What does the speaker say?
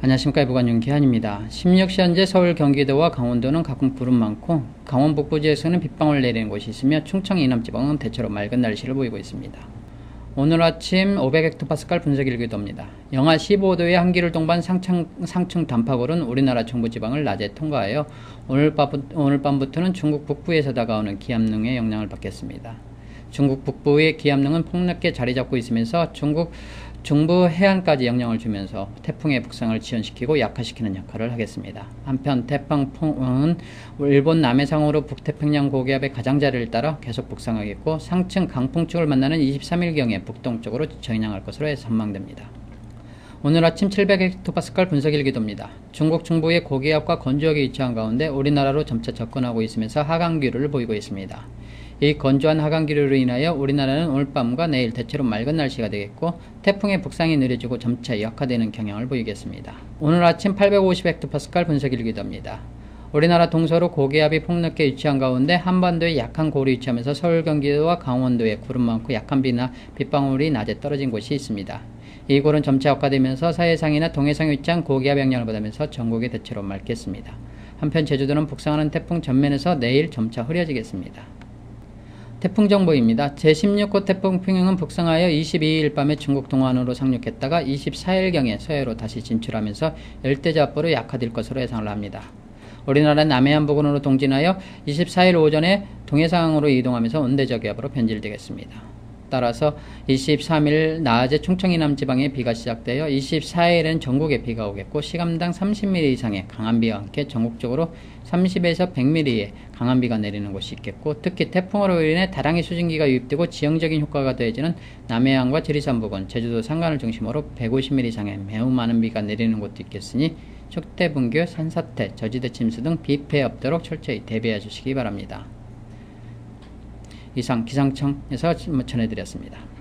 안녕하십니까 이부관 윤기한입니다. 16시 현재 서울 경기도와 강원도는 가끔 구름 많고 강원 북부지에서는 빗방울 내리는 곳이 있으며 충청 이남 지방은 대체로 맑은 날씨를 보이고 있습니다. 오늘 아침 500헥토파스칼 분석 일기도입니다. 영하 15도의 한기를 동반 상층, 상층 단파골은 우리나라 중부 지방을 낮에 통과하여 오늘, 밤, 오늘 밤부터는 중국 북부에서 다가오는 기압능의 영향을 받겠습니다. 중국 북부의 기압능은 폭넓게 자리 잡고 있으면서 중국 중부 해안까지 영향을 주면서 태풍의 북상을 지연시키고 약화시키는 역할을 하겠습니다. 한편 태풍은 일본 남해상으로 북태평양 고기압의 가장자리를 따라 계속 북상하겠고 상층 강풍 쪽을 만나는 23일경에 북동쪽으로 전향할 것으로 전망됩니다. 오늘 아침 700헥토파스칼 분석 일기도입니다. 중국 중부의 고기압과 건조하게 위치한 가운데 우리나라로 점차 접근하고 있으면서 하강 기류를 보이고 있습니다. 이 건조한 하강 기류로 인하여 우리나라는 오늘 밤과 내일 대체로 맑은 날씨가 되겠고 태풍의 북상이 느려지고 점차 약화되는 경향을 보이겠습니다. 오늘 아침 850헥토파스칼 분석 일기도입니다. 우리나라 동서로 고기압이 폭넓게 위치한 가운데 한반도에 약한 고리 위치하면서 서울 경기도와 강원도에 구름 많고 약한 비나 빗방울이 낮에 떨어진 곳이 있습니다. 이 골은 점차 약화되면서 서해상이나 동해상에 위치한 고기압 영향을 받으면서 전국이 대체로 맑겠습니다. 한편 제주도는 북상하는 태풍 전면에서 내일 점차 흐려지겠습니다. 태풍 정보입니다. 제16호 태풍 평형은 북상하여 22일 밤에 중국 동안으로 상륙했다가 24일경에 서해로 다시 진출하면서 열대자압으로 약화될 것으로 예상을 합니다. 우리나라 남해안 부근으로 동진하여 24일 오전에 동해상으로 이동하면서 온대저기압으로 변질되겠습니다. 따라서 23일 낮에 충청 이남 지방에 비가 시작되어 24일엔 전국에 비가 오겠고 시간당 30mm 이상의 강한 비와 함께 전국적으로 30에서 100mm의 강한 비가 내리는 곳이 있겠고 특히 태풍으로 인해 다량의 수증기가 유입되고 지형적인 효과가 더해지는 남해안과 지리산 부근, 제주도 산간을 중심으로 150mm 이상의 매우 많은 비가 내리는 곳도 있겠으니 촉대 분교, 산사태, 저지대 침수 등 비 피해 없도록 철저히 대비해 주시기 바랍니다. 이상 기상청에서 전해드렸습니다.